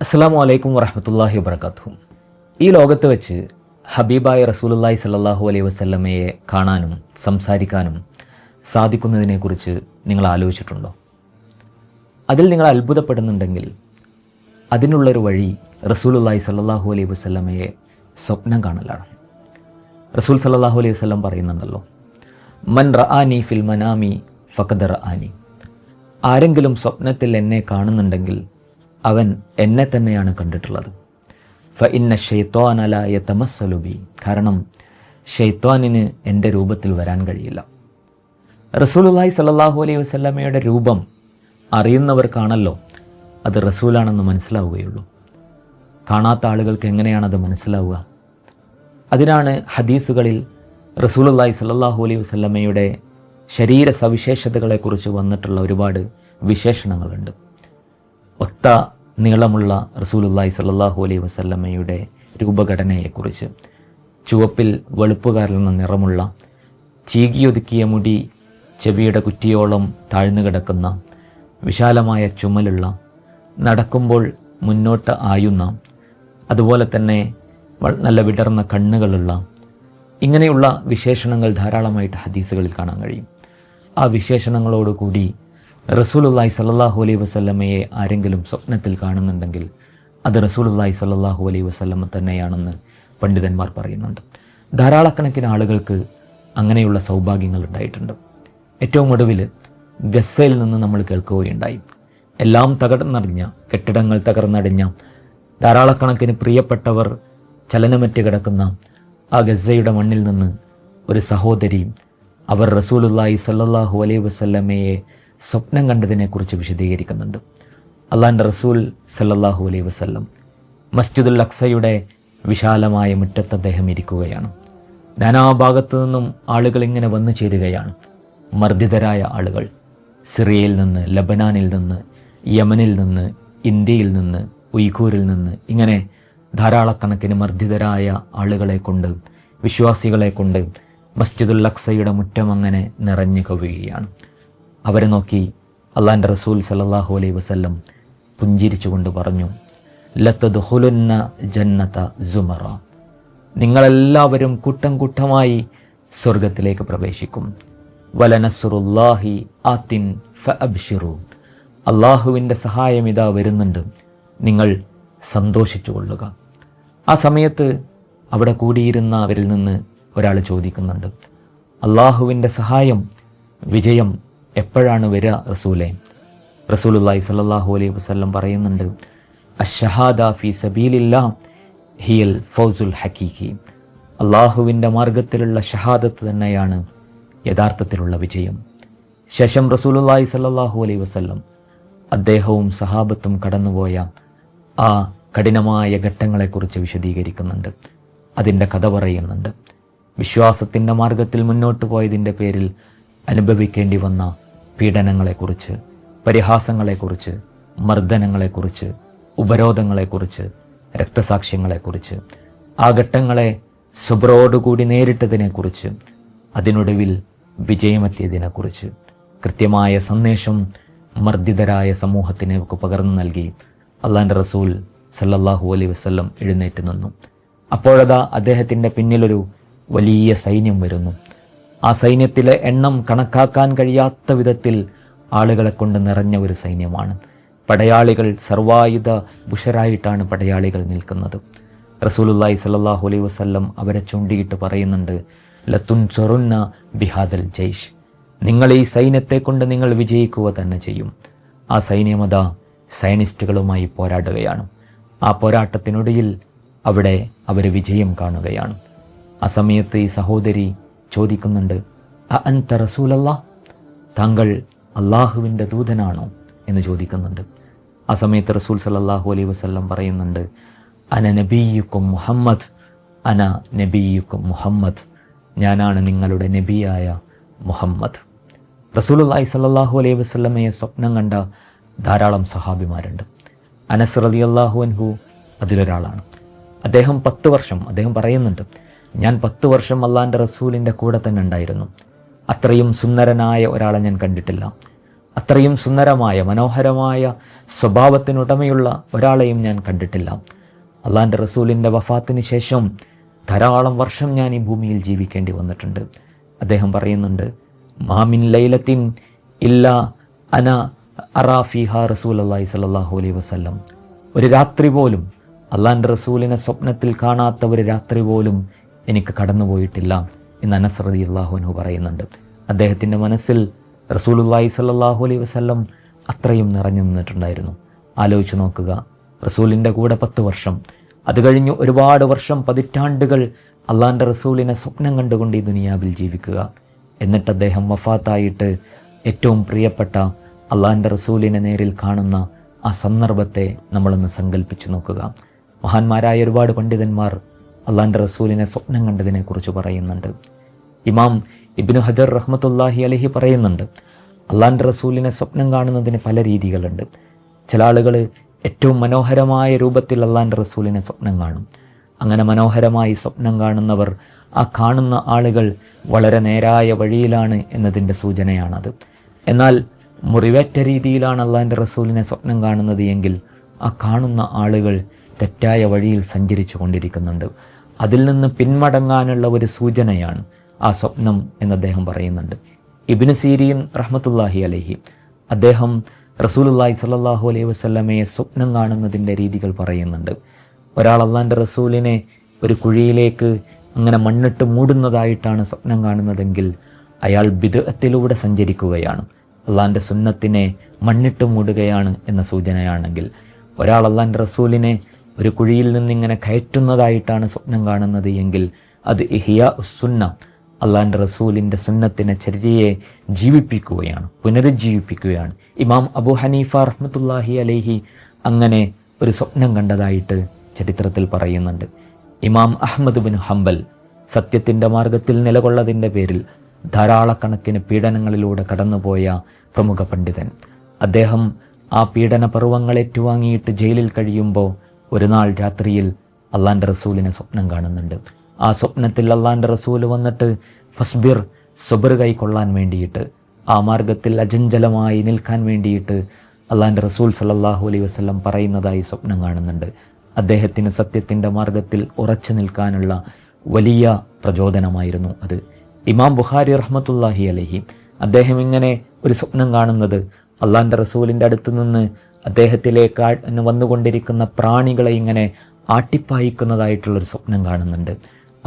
അസ്സാം വലൈക്കും വറഹമത്തല്ലാഹി വബർക്കാത്തു ഈ ലോകത്ത് വെച്ച് ഹബീബായ റസൂലുല്ലായി സല്ലാഹു അലൈഹി വസല്ലമയെ കാണാനും സംസാരിക്കാനും സാധിക്കുന്നതിനെക്കുറിച്ച് നിങ്ങൾ ആലോചിച്ചിട്ടുണ്ടോ? അതിൽ നിങ്ങൾ അത്ഭുതപ്പെടുന്നുണ്ടെങ്കിൽ അതിനുള്ളൊരു വഴി റസൂലുല്ലായി സല്ലാഹു അലൈഹി വസല്ലമയെ സ്വപ്നം കാണലാണ്. റസൂൽ സല്ലാഹു അലൈഹി വസ്ലം പറയുന്നുണ്ടല്ലോ മൻ റആനി ഫിൽ മനാമി ഫഖദ് റഅാനി ആരെങ്കിലും സ്വപ്നത്തിൽ എന്നെ കാണുന്നുണ്ടെങ്കിൽ അവൻ എന്നെ തന്നെയാണ് കണ്ടിട്ടുള്ളത്. ഫ ഇന്ന ഷെയ്ത്വാനലായ തമസ്സലുബി കാരണം ഷെയ്ത്വാനിന് എന്റെ രൂപത്തിൽ വരാൻ കഴിയില്ല. റസൂലുല്ലായി സല്ലാഹു അലൈഹി വസല്ലമയുടെ രൂപം അറിയുന്നവർക്കാണല്ലോ അത് റസൂലാണെന്ന് മനസ്സിലാവുകയുള്ളൂ. കാണാത്ത ആളുകൾക്ക് എങ്ങനെയാണത് മനസ്സിലാവുക? അതിനാണ് ഹദീസുകളിൽ റസൂലുല്ലായി സല്ലാഹു അലൈഹി വസ്ലമയുടെ ശരീര സവിശേഷതകളെക്കുറിച്ച് വന്നിട്ടുള്ള ഒരുപാട് വിശേഷണങ്ങളുണ്ട്. ഒത്ത നീളമുള്ള റസൂലുല്ലായി സല്ലാഹു അലൈ വസല്ലമ്മയുടെ രൂപഘടനയെക്കുറിച്ച്. ചുവപ്പിൽ വെളുപ്പ് കലർന്ന നിറമുള്ള ചീകിയൊതുക്കിയ മുടി ചെവിയുടെ കുറ്റിയോളം താഴ്ന്നു കിടക്കുന്ന വിശാലമായ ചുമലുള്ള നടക്കുമ്പോൾ മുന്നോട്ട് ആയുന്ന അതുപോലെ തന്നെ നല്ല വിടർന്ന കണ്ണുകളുള്ള ഇങ്ങനെയുള്ള വിശേഷണങ്ങൾ ധാരാളമായിട്ട് ഹദീസുകളിൽ കാണാൻ കഴിയും. ആ വിശേഷണങ്ങളോടുകൂടി റസൂലുല്ലായി സല്ലാഹു അലൈ വസല്ലമയെ ആരെങ്കിലും സ്വപ്നത്തിൽ കാണുന്നുണ്ടെങ്കിൽ അത് റസൂലുല്ലായി സല്ലാഹു അലൈ വസല്ലമ തന്നെയാണെന്ന് പണ്ഡിതന്മാർ പറയുന്നുണ്ട്. ധാരാളക്കണക്കിന് ആളുകൾക്ക് അങ്ങനെയുള്ള സൗഭാഗ്യങ്ങൾ ഉണ്ടായിട്ടുണ്ട്. ഏറ്റവും ഒടുവിൽ ഗസയിൽ നിന്ന് നമ്മൾ കേൾക്കുകയുണ്ടായി. എല്ലാം തകർന്നടിഞ്ഞ കെട്ടിടങ്ങൾ തകർന്നടിഞ്ഞ ധാരാളക്കണക്കിന് പ്രിയപ്പെട്ടവർ ചലനമറ്റ് കിടക്കുന്ന ആ ഗസയുടെ മണ്ണിൽ നിന്ന് ഒരു സഹോദരി അവർ റസൂലുല്ലായി സല്ലാഹു അലൈ വസല്ലമയെ സ്വപ്നം കണ്ടതിനെക്കുറിച്ച് വിശദീകരിക്കുന്നുണ്ട്. അള്ളാന്റെ റസൂൽ സല്ലാഹു അലൈ വസ്ല്ലം മസ്ജിദുൽ അക്സയുടെ വിശാലമായ മുറ്റത്ത് അദ്ദേഹം ഇരിക്കുകയാണ്. നാനാഭാഗത്തു നിന്നും ആളുകൾ ഇങ്ങനെ വന്നു ചേരുകയാണ്. മർദ്ദിതരായ ആളുകൾ സിറിയയിൽ നിന്ന് ലബനാനിൽ നിന്ന് യമനിൽ നിന്ന് ഇന്ത്യയിൽ നിന്ന് ഉയ്ഖൂരിൽ നിന്ന് ഇങ്ങനെ ധാരാളക്കണക്കിന് മർദ്ദിതരായ ആളുകളെ കൊണ്ട് വിശ്വാസികളെ കൊണ്ട് മസ്ജിദുൽ അക്സയുടെ മുറ്റം അങ്ങനെ നിറഞ്ഞു കവിയുകയാണ്. അവരെ നോക്കി അള്ളാന്റെ റസൂൽ സല്ലാഹു അലൈഹി വസല്ലം പുഞ്ചിരിച്ചുകൊണ്ട് പറഞ്ഞു ലത്തദ്ഹുലുന്ന ജന്നത ജുമറ നിങ്ങളെല്ലാവരും കൂട്ടം കൂട്ടമായി സ്വർഗത്തിലേക്ക് പ്രവേശിക്കും. വലനസുറുല്ലാഹി ആത്തിൻ ഫ അള്ളാഹുവിന്റെ സഹായം ഇതാ വരുന്നുണ്ട്. നിങ്ങൾ സന്തോഷിച്ചു കൊള്ളുക ആ സമയത്ത് അവിടെ കൂടിയിരുന്ന അവരിൽ നിന്ന് ഒരാൾ ചോദിക്കുന്നുണ്ട് അള്ളാഹുവിന്റെ സഹായം വിജയം എപ്പോഴാണ് വരിക റസൂലെ? റസൂലുല്ലായി സല്ലാഹു അലൈഹി വസ്ലം പറയുന്നുണ്ട് ഫി ഹിയൽ ഫൗസുൽ ഹക്കീഖി അള്ളാഹുവിന്റെ മാർഗത്തിലുള്ള ഷഹാദത്ത് തന്നെയാണ് യഥാർത്ഥത്തിലുള്ള വിജയം. ശേഷം റസൂലുല്ലായി സല്ലാഹു അലൈഹി വസ്ലം അദ്ദേഹവും സഹാബത്തും കടന്നുപോയ ആ കഠിനമായ ഘട്ടങ്ങളെക്കുറിച്ച് വിശദീകരിക്കുന്നുണ്ട്. അതിന്റെ കഥ പറയുന്നുണ്ട്. വിശ്വാസത്തിന്റെ മാർഗത്തിൽ മുന്നോട്ട് പോയതിന്റെ പേരിൽ അനുഭവിക്കേണ്ടി വന്ന പീഡനങ്ങളെക്കുറിച്ച് പരിഹാസങ്ങളെക്കുറിച്ച് മർദ്ദനങ്ങളെക്കുറിച്ച് ഉപരോധങ്ങളെക്കുറിച്ച് രക്തസാക്ഷ്യങ്ങളെക്കുറിച്ച് ആ ഘട്ടങ്ങളെ സുബ്രോടുകൂടി നേരിട്ടതിനെക്കുറിച്ച് അതിനൊടുവിൽ വിജയമെത്തിയതിനെക്കുറിച്ച് കൃത്യമായ സന്ദേശം മർദ്ദിതരായ സമൂഹത്തിന് പകർന്നു നൽകി അള്ളാന്റെ റസൂൽ സല്ലല്ലാഹു അലൈഹി വസ്ല്ലം എഴുന്നേറ്റ് നിന്നു. അപ്പോഴതാ അദ്ദേഹത്തിന്റെ പിന്നിലൊരു വലിയ സൈന്യം വരുന്നു. ആ സൈന്യത്തിലെ എണ്ണം കണക്കാക്കാൻ കഴിയാത്ത വിധത്തിൽ ആളുകളെ കൊണ്ട് നിറഞ്ഞ ഒരു സൈന്യമാണ്. പടയാളികൾ സർവായുധ ബുഷരായിട്ടാണ് പടയാളികൾ നിൽക്കുന്നത്. റസൂലുല്ലായി സല്ലാഹു അലൈ വസ്ല്ലം അവരെ ചൂണ്ടിയിട്ട് പറയുന്നുണ്ട് ലത്തുൻ ചൊറുന്ന ബിഹാദൽ ജയ്ഷ്. നിങ്ങൾ ഈ സൈന്യത്തെ കൊണ്ട് നിങ്ങൾ വിജയിക്കുക തന്നെ ചെയ്യും. ആ സൈന്യമത സൈനിസ്റ്റുകളുമായി പോരാടുകയാണ്. ആ പോരാട്ടത്തിനൊടുവിൽ അവിടെ അവർ വിജയം കാണുകയാണ്. ആ സമയത്ത് ഈ സഹോദരി ചോദിക്കുന്നുണ്ട് അൻത റസൂലല്ലാ? താങ്കൾ അള്ളാഹുവിന്റെ ദൂതനാണോ? എന്ന് ചോദിക്കുന്നുണ്ട്. ആ സമയത്ത് റസൂൽ സല്ലാഹു അലൈ വസ്ല്ലം പറയുന്നുണ്ട് അന നബീയുക്കും മുഹമ്മദ് അന നബീയുക്കും മുഹമ്മദ് ഞാനാണ് നിങ്ങളുടെ നബിയായ മുഹമ്മദ്. റസൂലുല്ലാഹി സല്ലാഹു അലൈഹി വസ്ല്ലമയെ സ്വപ്നം കണ്ട ധാരാളം സഹാബിമാരുണ്ട്. അനസ് റലി അള്ളാഹു അൻഹു അതിലൊരാളാണ്. അദ്ദേഹം പത്ത് വർഷം അദ്ദേഹം പറയുന്നുണ്ട് ഞാൻ പത്ത് വർഷം അള്ളാന്റെ റസൂലിന്റെ കൂടെ തന്നെ ഉണ്ടായിരുന്നു. അത്രയും സുന്ദരനായ ഒരാളെ ഞാൻ കണ്ടിട്ടില്ല. അത്രയും സുന്ദരമായ മനോഹരമായ സ്വഭാവത്തിനുടമയുള്ള ഒരാളെയും ഞാൻ കണ്ടിട്ടില്ല. അള്ളാന്റെ റസൂലിന്റെ വഫാത്തിന് ശേഷം ധാരാളം വർഷം ഞാൻ ഈ ഭൂമിയിൽ ജീവിക്കേണ്ടി വന്നിട്ടുണ്ട്. അദ്ദേഹം പറയുന്നുണ്ട് മാമിൻ ലൈലത്തിൻ ഇല്ല അന അറാഫിഹ റസൂൽ അള്ളാഹി സല്ലാഹു അലൈ വസ്ലം ഒരു രാത്രി പോലും അള്ളാന്റെ റസൂലിനെ സ്വപ്നത്തിൽ കാണാത്ത ഒരു രാത്രി പോലും എനിക്ക് കടന്നുപോയിട്ടില്ല എന്ന് അനസ്രതി അള്ളാഹുനു പറയുന്നുണ്ട്. അദ്ദേഹത്തിന്റെ മനസ്സിൽ റസൂലുല്ലാഹി സല്ലാഹു അലൈഹി വസ്ലം അത്രയും നിറഞ്ഞു നിന്നിട്ടുണ്ടായിരുന്നു. ആലോചിച്ച് നോക്കുക റസൂലിന്റെ കൂടെ പത്ത് വർഷം അത് കഴിഞ്ഞ് ഒരുപാട് വർഷം പതിറ്റാണ്ടുകൾ അള്ളാന്റെ റസൂലിനെ സ്വപ്നം കണ്ടുകൊണ്ട് ഈ ദുനിയാവിൽ ജീവിക്കുക. എന്നിട്ട് അദ്ദേഹം വഫാത്തായിട്ട് ഏറ്റവും പ്രിയപ്പെട്ട അള്ളാന്റെ റസൂലിനെ നേരിൽ കാണുന്ന ആ സന്ദർഭത്തെ നമ്മളൊന്ന് സങ്കല്പിച്ചു നോക്കുക. മഹാന്മാരായ ഒരുപാട് പണ്ഡിതന്മാർ അള്ളാന്റെ റസൂലിനെ സ്വപ്നം കണ്ടതിനെക്കുറിച്ച് പറയുന്നുണ്ട്. ഇമാം ഇബിനു ഹജർ റഹ്മത്തുല്ലാഹി അലഹി പറയുന്നുണ്ട് അള്ളാന്റെ റസൂലിനെ സ്വപ്നം കാണുന്നതിന് പല രീതികളുണ്ട്. ചില ആളുകൾ ഏറ്റവും മനോഹരമായ രൂപത്തിൽ അള്ളാന്റെ റസൂലിനെ സ്വപ്നം കാണും. അങ്ങനെ മനോഹരമായി സ്വപ്നം കാണുന്നവർ ആ കാണുന്ന ആളുകൾ വളരെ നേരായ വഴിയിലാണ് എന്നതിന്റെ സൂചനയാണത്. എന്നാൽ മുറിവേറ്റ രീതിയിലാണ് അള്ളാന്റെ റസൂലിനെ സ്വപ്നം കാണുന്നത് എങ്കിൽ ആ കാണുന്ന ആളുകൾ തെറ്റായ വഴിയിൽ സഞ്ചരിച്ചു കൊണ്ടിരിക്കുന്നുണ്ട്. അതിൽ നിന്ന് പിന്മടങ്ങാനുള്ള ഒരു സൂചനയാണ് ആ സ്വപ്നം എന്ന് അദ്ദേഹം പറയുന്നുണ്ട്. ഇബിന് സീരിയൻ റഹ്മത്തുല്ലാഹി അലഹി അദ്ദേഹം റസൂലുല്ലാഹി സല്ലാഹു അലൈഹി വസ്ലമയെ സ്വപ്നം കാണുന്നതിന്റെ രീതികൾ പറയുന്നുണ്ട്. ഒരാൾ അള്ളാന്റെ റസൂലിനെ ഒരു കുഴിയിലേക്ക് അങ്ങനെ മണ്ണിട്ട് മൂടുന്നതായിട്ടാണ് സ്വപ്നം കാണുന്നതെങ്കിൽ അയാൾ ബിദത്തിലൂടെ സഞ്ചരിക്കുകയാണ്. അള്ളാന്റെ സുന്നത്തിനെ മണ്ണിട്ട് മൂടുകയാണ് എന്ന സൂചനയാണെങ്കിൽ ഒരാൾ അള്ളാന്റെ റസൂലിനെ ഒരു കുഴിയിൽ നിന്നിങ്ങനെ കയറ്റുന്നതായിട്ടാണ് സ്വപ്നം കാണുന്നത് എങ്കിൽ അത് ഇഹിയ ഉസ്സുന്ന അള്ളാന്റെ റസൂലിന്റെ സുന്നത്തിനെ ചര്യയെ ജീവിപ്പിക്കുകയാണ് പുനരുജ്ജീവിപ്പിക്കുകയാണ്. ഇമാം അബു ഹനീഫ റഹ്മത്തുല്ലാഹി അലൈഹി അങ്ങനെ ഒരു സ്വപ്നം കണ്ടതായിട്ട് ചരിത്രത്തിൽ പറയുന്നുണ്ട്. ഇമാം അഹമ്മദ് ബിൻ ഹംബൽ സത്യത്തിന്റെ മാർഗത്തിൽ നിലകൊള്ളതിന്റെ പേരിൽ ധാരാളക്കണക്കിന് പീഡനങ്ങളിലൂടെ കടന്നുപോയ പ്രമുഖ പണ്ഡിതൻ. അദ്ദേഹം ആ പീഡന പർവങ്ങൾ ഏറ്റുവാങ്ങിയിട്ട് ജയിലിൽ കഴിയുമ്പോൾ ഒരു നാൾ രാത്രിയിൽ അള്ളാന്റെ റസൂലിനെ സ്വപ്നം കാണുന്നുണ്ട്. ആ സ്വപ്നത്തിൽ അള്ളാന്റെ റസൂൽ വന്നിട്ട് ഫസ്ബിർ സുബർ കൈക്കൊള്ളാൻ വേണ്ടിയിട്ട് ആ മാർഗത്തിൽ അജഞ്ചലമായി നിൽക്കാൻ വേണ്ടിയിട്ട് അള്ളാന്റെ റസൂൽ സല്ലാഹു അലൈ വസ്ലം പറയുന്നതായി സ്വപ്നം കാണുന്നുണ്ട്. അദ്ദേഹത്തിന് സത്യത്തിന്റെ മാർഗത്തിൽ ഉറച്ചു നിൽക്കാനുള്ള വലിയ പ്രചോദനമായിരുന്നു അത്. ഇമാം ബുഖാരി റഹ്മത്തുല്ലാഹി അലഹി അദ്ദേഹം ഇങ്ങനെ ഒരു സ്വപ്നം കാണുന്നത് അള്ളാന്റെ റസൂലിന്റെ അടുത്ത് നിന്ന് അദ്ദേഹത്തിലേക്ക് വന്നുകൊണ്ടിരിക്കുന്ന പ്രാണികളെ ഇങ്ങനെ ആട്ടിപ്പായിക്കുന്നതായിട്ടുള്ളൊരു സ്വപ്നം കാണുന്നുണ്ട്.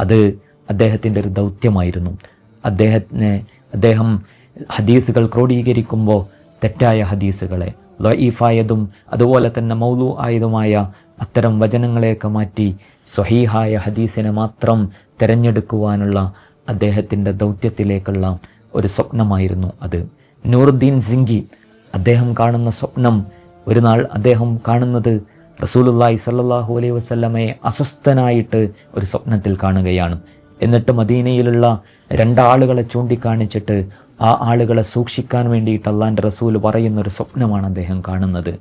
അത് അദ്ദേഹത്തിന്റെ ഒരു ദൗത്യമായിരുന്നു. അദ്ദേഹത്തിന് അദ്ദേഹം ഹദീസുകൾ ക്രോഡീകരിക്കുമ്പോൾ തെറ്റായ ഹദീസുകളെ ലൈഫായതും അതുപോലെ തന്നെ മൗലു ആയതുമായ അത്തരം വചനങ്ങളെയൊക്കെ മാറ്റി സ്വഹീഹായ ഹദീസിനെ മാത്രം തിരഞ്ഞെടുക്കുവാനുള്ള അദ്ദേഹത്തിന്റെ ദൗത്യത്തിലേക്കുള്ള ഒരു സ്വപ്നമായിരുന്നു അത്. നൂറുദ്ദീൻ സിംഗി അദ്ദേഹം കാണുന്ന സ്വപ്നം ഒരു നാൾ അദ്ദേഹം കാണുന്നത് റസൂലുല്ലായി സല്ലാഹു അലൈഹി വസ്ലമയെ അസ്വസ്ഥനായിട്ട് ഒരു സ്വപ്നത്തിൽ കാണുകയാണ്. എന്നിട്ട് മദീനയിലുള്ള രണ്ടാളുകളെ ചൂണ്ടിക്കാണിച്ചിട്ട് ആ ആളുകളെ സൂക്ഷിക്കാൻ വേണ്ടിയിട്ട് അള്ളാന്റെ റസൂൽ പറയുന്ന ഒരു സ്വപ്നമാണ് അദ്ദേഹം കാണുന്നത്.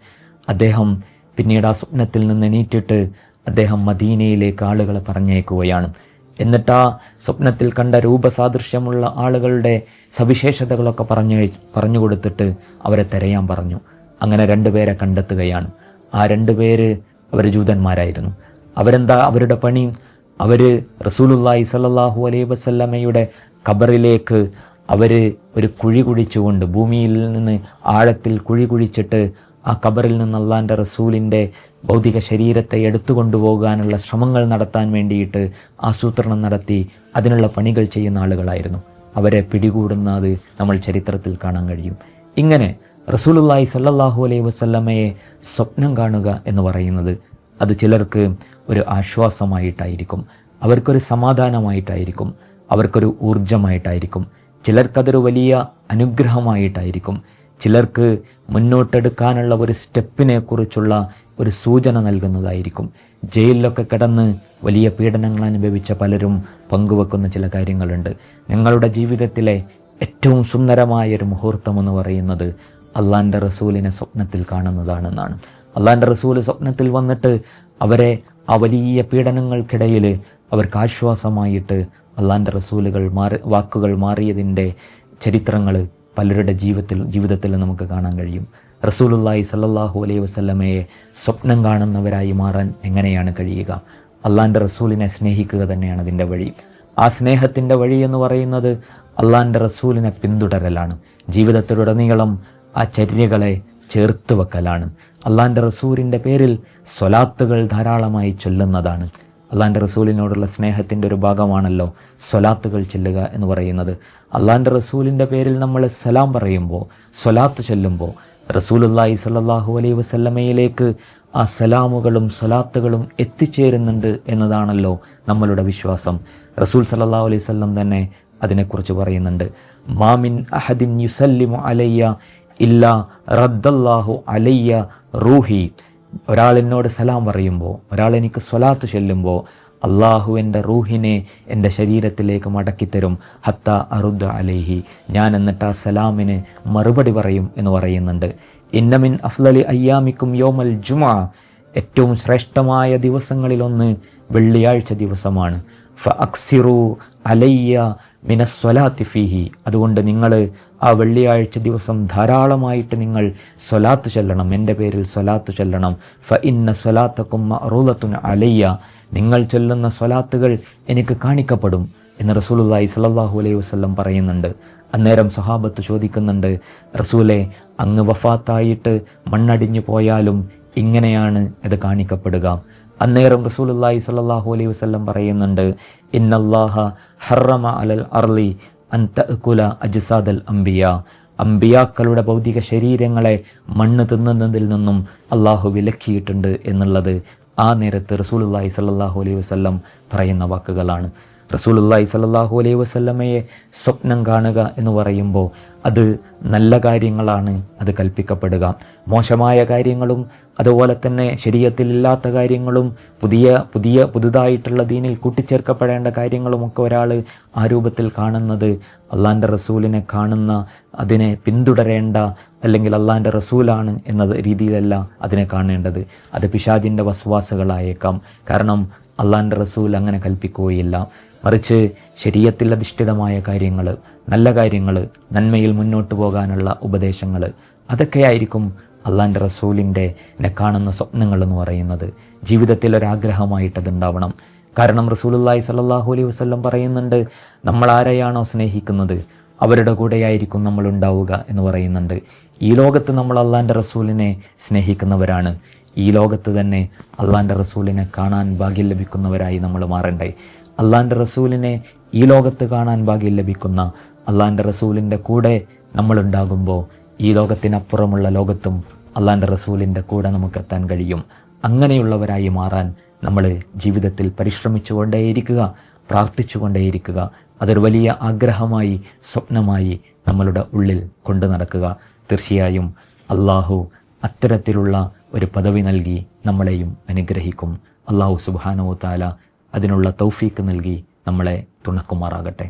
അദ്ദേഹം പിന്നീട് ആ സ്വപ്നത്തിൽ നിന്ന് എണീറ്റിട്ട് അദ്ദേഹം മദീനയിലേക്ക് ആളുകളെ പറഞ്ഞേക്കുകയാണ് എന്നിട്ട് ആ സ്വപ്നത്തിൽ കണ്ട രൂപസാദൃശ്യമുള്ള ആളുകളുടെ സവിശേഷതകളൊക്കെ പറഞ്ഞു പറഞ്ഞു കൊടുത്തിട്ട് അവരെ തിരയാൻ പറഞ്ഞു. അങ്ങനെ രണ്ടുപേരെ കണ്ടെത്തുകയാണ്. ആ രണ്ടുപേര് അവർ ജൂതന്മാരായിരുന്നു. അവരെന്താ? അവരുടെ പണി? അവർ റസൂലുല്ലായി സല്ലാഹു അലൈ വസല്ലമ്മയുടെ ഖബറിലേക്ക് അവർ ഒരു കുഴി കുഴിച്ചുകൊണ്ട് ഭൂമിയിൽ നിന്ന് ആഴത്തിൽ കുഴി കുഴിച്ചിട്ട് ആ ഖബറിൽ നിന്ന് അള്ളാന്റെ റസൂലിന്റെ ഭൗതിക ശരീരത്തെ എടുത്തുകൊണ്ടുപോകാനുള്ള ശ്രമങ്ങൾ നടത്താൻ വേണ്ടിയിട്ട് ആസൂത്രണം നടത്തി അതിനുള്ള പണികൾ ചെയ്യുന്ന ആളുകളായിരുന്നു. അവരെ പിടികൂടുന്നത് നമ്മൾ ചരിത്രത്തിൽ കാണാൻ കഴിയും. ഇങ്ങനെ റസൂലുല്ലായി സല്ലാഹു അലൈഹി വസല്ലമയെ സ്വപ്നം കാണുക എന്ന് പറയുന്നത് അത് ചിലർക്ക് ഒരു ആശ്വാസമായിട്ടായിരിക്കും. അവർക്കൊരു സമാധാനമായിട്ടായിരിക്കും. അവർക്കൊരു ഊർജമായിട്ടായിരിക്കും ചിലർക്കതൊരു വലിയ അനുഗ്രഹമായിട്ടായിരിക്കും. ചിലർക്ക് മുന്നോട്ടെടുക്കാനുള്ള ഒരു സ്റ്റെപ്പിനെ കുറിച്ചുള്ള ഒരു സൂചന നൽകുന്നതായിരിക്കും. ജയിലിലൊക്കെ കിടന്ന് വലിയ പീഡനങ്ങൾ അനുഭവിച്ച പലരും പങ്കുവെക്കുന്ന ചില കാര്യങ്ങളുണ്ട്. നിങ്ങളുടെ ജീവിതത്തിലെ ഏറ്റവും സുന്ദരമായ ഒരു മുഹൂർത്തം എന്ന് പറയുന്നത് അള്ളാന്റെ റസൂലിനെ സ്വപ്നത്തിൽ കാണുന്നതാണെന്നാണ്. അള്ളാന്റെ റസൂൽ സ്വപ്നത്തിൽ വന്നിട്ട് അവരെ ആ വലിയ പീഡനങ്ങൾക്കിടയിൽ അവർക്ക് ആശ്വാസമായിട്ട് അള്ളാന്റെ റസൂലുകൾ മാറി വാക്കുകൾ മാറിയതിന്റെ ചരിത്രങ്ങൾ പലരുടെ ജീവിതത്തിൽ ജീവിതത്തിൽ നമുക്ക് കാണാൻ കഴിയും. റസൂലുല്ലായി സല്ലാഹു അലൈഹി വസല്ലമയെ സ്വപ്നം കാണുന്നവരായി മാറാൻ എങ്ങനെയാണ് കഴിയുക? അള്ളാന്റെ റസൂലിനെ സ്നേഹിക്കുക തന്നെയാണ് അതിന്റെ വഴി. ആ സ്നേഹത്തിന്റെ വഴി എന്ന് പറയുന്നത് അള്ളാന്റെ റസൂലിനെ പിന്തുടരലാണ്. ജീവിതത്തിലുടനീളം ആ ചര്യകളെ ചേർത്ത് വെക്കലാണ്. അള്ളാന്റെ റസൂലിന്റെ പേരിൽ സ്വലാത്തുകൾ ധാരാളമായി ചൊല്ലുന്നതാണ്. അള്ളാന്റെ റസൂലിനോടുള്ള സ്നേഹത്തിന്റെ ഒരു ഭാഗമാണല്ലോ സ്വലാത്തുകൾ ചെല്ലുക എന്ന് പറയുന്നത്. അള്ളാന്റെ റസൂലിന്റെ പേരിൽ നമ്മൾ സലാം പറയുമ്പോൾ സ്വലാത്ത് ചൊല്ലുമ്പോൾ റസൂലുല്ലാഹി സല്ലാഹു അലൈ വസല്ലമയിലേക്ക് ആ സലാമുകളും സ്വലാത്തുകളും എത്തിച്ചേരുന്നുണ്ട് എന്നതാണല്ലോ നമ്മളുടെ വിശ്വാസം. റസൂൽ സല്ലല്ലാഹു അലൈവല്ലം തന്നെ അതിനെക്കുറിച്ച് പറയുന്നുണ്ട്. മാമിൻ അഹദിൻ യുസല്ലിമു അലയ്യ ഇല്ല റദ്ദല്ലാഹു അലയ്യ റൂഹി. ഒരാൾ എന്നോട് സലാം പറയുമ്പോൾ ഒരാൾ എനിക്ക് സ്വലാത്ത് ചൊല്ലുമ്പോൾ അള്ളാഹു എന്റെ റൂഹിനെ എന്റെ ശരീരത്തിലേക്ക് മടക്കിത്തരും. ഹത്ത അറുദ് അലേഹി. ഞാൻ എന്നിട്ട് ആ സലാമിന് മറുപടി പറയും എന്ന് പറയുന്നുണ്ട്. ഇന്നമിൻ അഫ്ലലി അയ്യാമിക്കും യോമൽ ജുമാ. ഏറ്റവും ശ്രേഷ്ഠമായ ദിവസങ്ങളിലൊന്ന് വെള്ളിയാഴ്ച ദിവസമാണ്. ഫ അക്സിറു അലയ്യ മിനസ്വലാത്തി ഫീഹി. അതുകൊണ്ട് നിങ്ങൾ ആ വെള്ളിയാഴ്ച ദിവസം ധാരാളമായിട്ട് നിങ്ങൾ സ്വലാത്ത് ചൊല്ലണം. എന്റെ പേരിൽ സ്വലാത്ത് ചൊല്ലണം. ഫ ഇന്ന സ്വലാത്തക്കും റൂലത്തുൻ അലയ്യ. നിങ്ങൾ ചൊല്ലുന്ന സ്വലാത്തുകൾ എനിക്ക് കാണിക്കപ്പെടും എന്ന് റസൂലുള്ളാഹി സ്വല്ലല്ലാഹു അലൈഹി വസല്ലം പറയുന്നുണ്ട്. അന്നേരം സഹാബത്ത് ചോദിക്കുന്നുണ്ട് റസൂലെ അങ്ങ് വഫാത്തായിട്ട് മണ്ണടിഞ്ഞു പോയാലും ഇങ്ങനെയാണ് ഇത് കാണിക്കപ്പെടുക. അന്നേരം റസൂലുല്ലാഹി സ്വല്ലല്ലാഹു അലൈഹി വസ്ലം പറയുന്നുണ്ട് ഇന്നല്ലാഹ ഹറമ അലൽ അർലി അൻ തഅകുല അജ്സാദൽ അംബിയ. അംബിയാക്കളുടെ ഭൗതിക ശരീരങ്ങളെ മണ്ണ് തിന്നുന്നതിൽ നിന്നും അള്ളാഹു വിലക്കിയിട്ടുണ്ട് എന്നുള്ളത് ആ നേരത്ത് റസൂലുല്ലാഹി സല്ലാഹു അലൈഹി വസ്ലം പറയുന്ന വാക്കുകളാണ്. റസൂലുല്ലാഹി സല്ലല്ലാഹു അലൈഹി വസല്ലമയെ സ്വപ്നം കാണുക എന്ന് പറയുമ്പോൾ അത് നല്ല കാര്യങ്ങളാണ് അത് കൽപ്പിക്കപ്പെടുക. മോശമായ കാര്യങ്ങളും അതുപോലെ തന്നെ ശരീരത്തിലില്ലാത്ത കാര്യങ്ങളും പുതിയ പുതിയ പുതുതായിട്ടുള്ള ദീനിൽ കൂട്ടിച്ചേർക്കപ്പെടേണ്ട കാര്യങ്ങളുമൊക്കെ ഒരാൾ ആ രൂപത്തിൽ കാണുന്നത് അള്ളാന്റെ റസൂലിനെ കാണുന്ന അതിനെ പിന്തുടരേണ്ട അല്ലെങ്കിൽ അള്ളാന്റെ റസൂലാണ് എന്ന രീതിയിലല്ല അതിനെ കാണേണ്ടത്. അത് പിശാജിന്റെ വസ്വാസകളായേക്കാം. കാരണം അള്ളാന്റെ റസൂൽ അങ്ങനെ കൽപ്പിക്കുകയില്ല. മറിച്ച് ശരീരത്തിൽ അധിഷ്ഠിതമായ കാര്യങ്ങൾ നല്ല കാര്യങ്ങൾ നന്മയിൽ മുന്നോട്ട് പോകാനുള്ള ഉപദേശങ്ങൾ അതൊക്കെയായിരിക്കും അള്ളാന്റെ റസൂലിന്റെ എന്നെ കാണുന്ന സ്വപ്നങ്ങൾ എന്ന് പറയുന്നത്. ജീവിതത്തിൽ ഒരാഗ്രഹമായിട്ട് അതുണ്ടാവണം. കാരണം റസൂലുല്ലായി സല്ലാഹു അലൈഹി വസ്ലം പറയുന്നുണ്ട് നമ്മൾ ആരെയാണോ സ്നേഹിക്കുന്നത് അവരുടെ കൂടെയായിരിക്കും നമ്മൾ ഉണ്ടാവുക എന്ന് പറയുന്നുണ്ട്. ഈ ലോകത്ത് നമ്മൾ അള്ളാന്റെ റസൂലിനെ സ്നേഹിക്കുന്നവരാണ്. ഈ ലോകത്ത് തന്നെ അള്ളാന്റെ റസൂലിനെ കാണാൻ ഭാഗ്യം ലഭിക്കുന്നവരായി നമ്മൾ മാറണ്ടേ. അള്ളാന്റെ റസൂലിനെ ഈ ലോകത്ത് കാണാൻ ഭാഗ്യം ലഭിക്കുന്ന അള്ളാന്റെ റസൂലിന്റെ കൂടെ നമ്മളുണ്ടാകുമ്പോൾ ഈ ലോകത്തിനപ്പുറമുള്ള ലോകത്തും അള്ളാന്റെ റസൂലിന്റെ കൂടെ നമുക്ക് എത്താൻ കഴിയും. അങ്ങനെയുള്ളവരായി മാറാൻ നമ്മൾ ജീവിതത്തിൽ പരിശ്രമിച്ചുകൊണ്ടേയിരിക്കുക പ്രാർത്ഥിച്ചുകൊണ്ടേയിരിക്കുക അതൊരു വലിയ ആഗ്രഹമായി സ്വപ്നമായി നമ്മളുടെ ഉള്ളിൽ കൊണ്ടു നടക്കുക. തീർച്ചയായും അള്ളാഹു അത്തരത്തിലുള്ള ഒരു പദവി നൽകി നമ്മളെയും അനുഗ്രഹിക്കും. അള്ളാഹു സുബാനോ താല അതിനുള്ള തൗഫീക്ക് നൽകി നമ്മളെ തുണക്കുമാറാകട്ടെ.